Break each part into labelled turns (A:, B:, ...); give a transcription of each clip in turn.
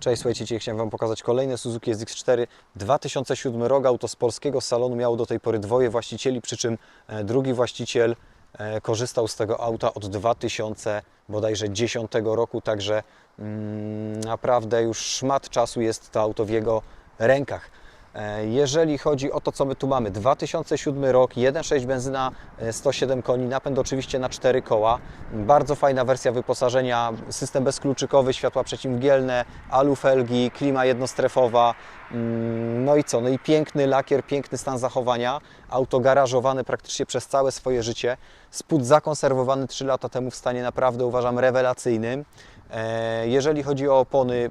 A: Cześć, słuchajcie, dzisiaj chciałem Wam pokazać kolejne Suzuki SX4 2007 rok. Auto z polskiego salonu miało do tej pory dwoje właścicieli, przy czym e, drugi właściciel e, korzystał z tego auta od 2000 bodajże 10 roku, także mm, naprawdę już szmat czasu jest to auto w jego rękach. E, Jeżeli chodzi o to, co my tu mamy, 2007 rok, 1.6 benzyna, e, 107 koni, napęd oczywiście na 4 koła, bardzo fajna wersja wyposażenia, system bezkluczykowy, światła przeciwmgielne, alufelgi, klima jednostrefowa, mm, no i co, no i piękny lakier, piękny stan zachowania, auto garażowane praktycznie przez całe swoje życie, spód zakonserwowany 3 lata temu w stanie naprawdę uważam rewelacyjnym. E, Jeżeli chodzi o opony,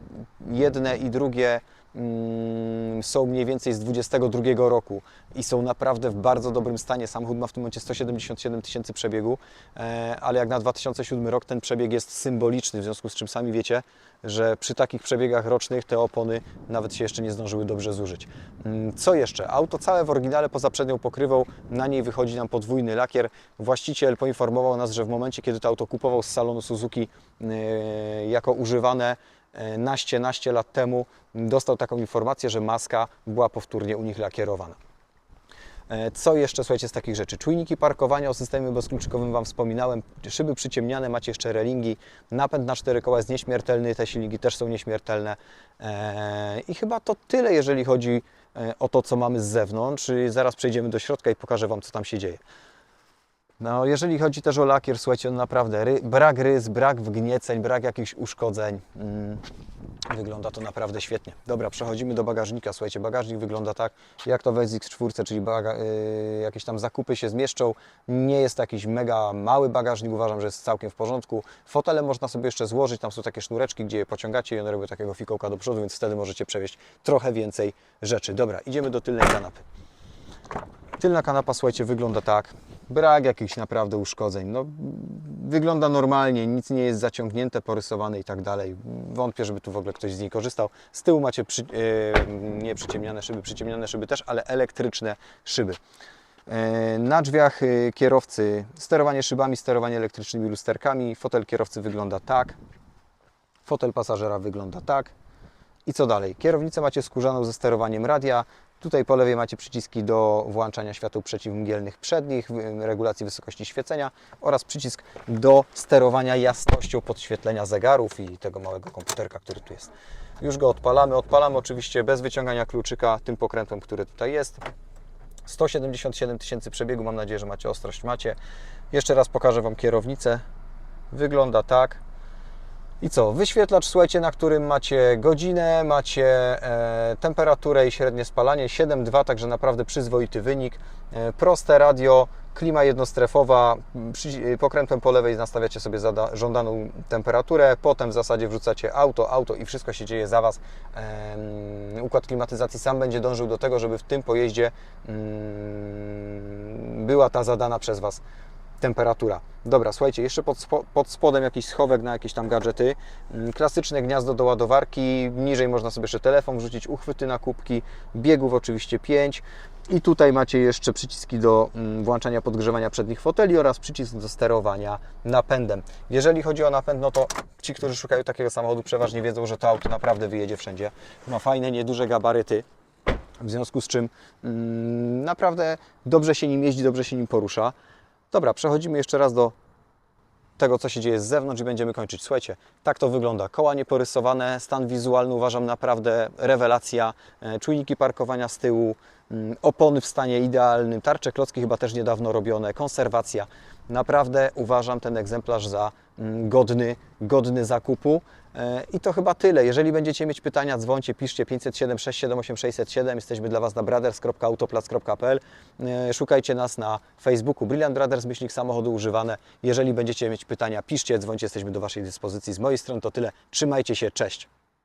A: jedne i drugie są mniej więcej z 22 roku i są naprawdę w bardzo dobrym stanie. Samochód ma w tym momencie 177 tysięcy przebiegu, e, ale jak na 2007 rok ten przebieg jest symboliczny, w związku z czym sami wiecie, że przy takich przebiegach rocznych te opony nawet się jeszcze nie zdążyły dobrze zużyć. Mm, Co jeszcze? Auto całe w oryginale poza przednią pokrywą, na niej wychodzi nam podwójny lakier. Właściciel poinformował nas, że w momencie, kiedy to auto kupował z salonu Suzuki e, jako używane, naście, naście lat temu dostał taką informację, że maska była powtórnie u nich lakierowana. E, Co jeszcze, słuchajcie, z takich rzeczy? Czujniki parkowania o systemie bezkluczykowym Wam wspominałem. Szyby przyciemniane, macie jeszcze relingi. Napęd na cztery koła jest nieśmiertelny, te silniki też są nieśmiertelne. E, I chyba to tyle, jeżeli chodzi e, o to, co mamy z zewnątrz. Zaraz przejdziemy do środka i pokażę Wam, co tam się dzieje. No, jeżeli chodzi też o lakier, słuchajcie, no naprawdę ry, brak rys, brak wgnieceń, brak jakichś uszkodzeń. Mm, wygląda to naprawdę świetnie. Dobra, przechodzimy do bagażnika. Słuchajcie, bagażnik wygląda tak, jak to w SX4, czyli y, jakieś tam zakupy się zmieszczą. Nie jest to jakiś mega mały bagażnik, uważam, że jest całkiem w porządku. Fotele można sobie jeszcze złożyć, tam są takie sznureczki, gdzie je pociągacie i one robią takiego fikołka do przodu, więc wtedy możecie przewieźć trochę więcej rzeczy. Dobra, idziemy do tylnej kanapy. Tylna kanapa, słuchajcie, wygląda tak. Brak jakichś naprawdę uszkodzeń. No, wygląda normalnie, nic nie jest zaciągnięte, porysowane i tak dalej. Wątpię, żeby tu w ogóle ktoś z niej korzystał. Z tyłu macie przy, yy, nie przyciemniane szyby, przyciemniane szyby też, ale elektryczne szyby. Yy, Na drzwiach yy, kierowcy sterowanie szybami, sterowanie elektrycznymi lusterkami. Fotel kierowcy wygląda tak. Fotel pasażera wygląda tak. I co dalej? Kierownicę macie skórzaną ze sterowaniem radia. Tutaj po lewej macie przyciski do włączania świateł przeciwmgielnych przednich, regulacji wysokości świecenia oraz przycisk do sterowania jasnością podświetlenia zegarów i tego małego komputerka, który tu jest. Już go odpalamy. Odpalamy oczywiście bez wyciągania kluczyka tym pokrętłem, który tutaj jest. 177 tysięcy przebiegu. Mam nadzieję, że macie ostrość. Macie. Jeszcze raz pokażę Wam kierownicę. Wygląda tak. I co? Wyświetlacz, słuchajcie, na którym macie godzinę, macie e, temperaturę i średnie spalanie 7,2, także naprawdę przyzwoity wynik. E, proste radio, klima jednostrefowa, przy, pokrętłem po lewej nastawiacie sobie zada, żądaną temperaturę, potem w zasadzie wrzucacie auto, auto i wszystko się dzieje za Was. Em, układ klimatyzacji sam będzie dążył do tego, żeby w tym pojeździe mm, była ta zadana przez Was temperatura. Dobra, słuchajcie, jeszcze pod, spo, pod spodem jakiś schowek na jakieś tam gadżety. Mm, Klasyczne gniazdo do ładowarki. Niżej można sobie jeszcze telefon wrzucić, uchwyty na kubki, biegów oczywiście 5. I tutaj macie jeszcze przyciski do mm, włączania podgrzewania przednich foteli oraz przycisk do sterowania napędem. Jeżeli chodzi o napęd, no to ci, którzy szukają takiego samochodu, przeważnie wiedzą, że to auto naprawdę wyjedzie wszędzie. Ma fajne, nieduże gabaryty. W związku z czym mm, naprawdę dobrze się nim jeździ, dobrze się nim porusza. Dobra, przechodzimy jeszcze raz do tego, co się dzieje z zewnątrz i będziemy kończyć. Słuchajcie, tak to wygląda. Koła nieporysowane, stan wizualny uważam naprawdę rewelacja. E, Czujniki parkowania z tyłu, opony w stanie idealnym, tarcze klocki chyba też niedawno robione, konserwacja. Naprawdę uważam ten egzemplarz za mm, godny, godny zakupu. E, I to chyba tyle. Jeżeli będziecie mieć pytania, dzwońcie, piszcie 507 678 607. Jesteśmy dla Was na brothers.autoplac.pl. E, Szukajcie nas na Facebooku Brilliant Brothers, myślnik samochody używane. Jeżeli będziecie mieć pytania, piszcie, dzwońcie, jesteśmy do Waszej dyspozycji. Z mojej strony to tyle. Trzymajcie się, cześć.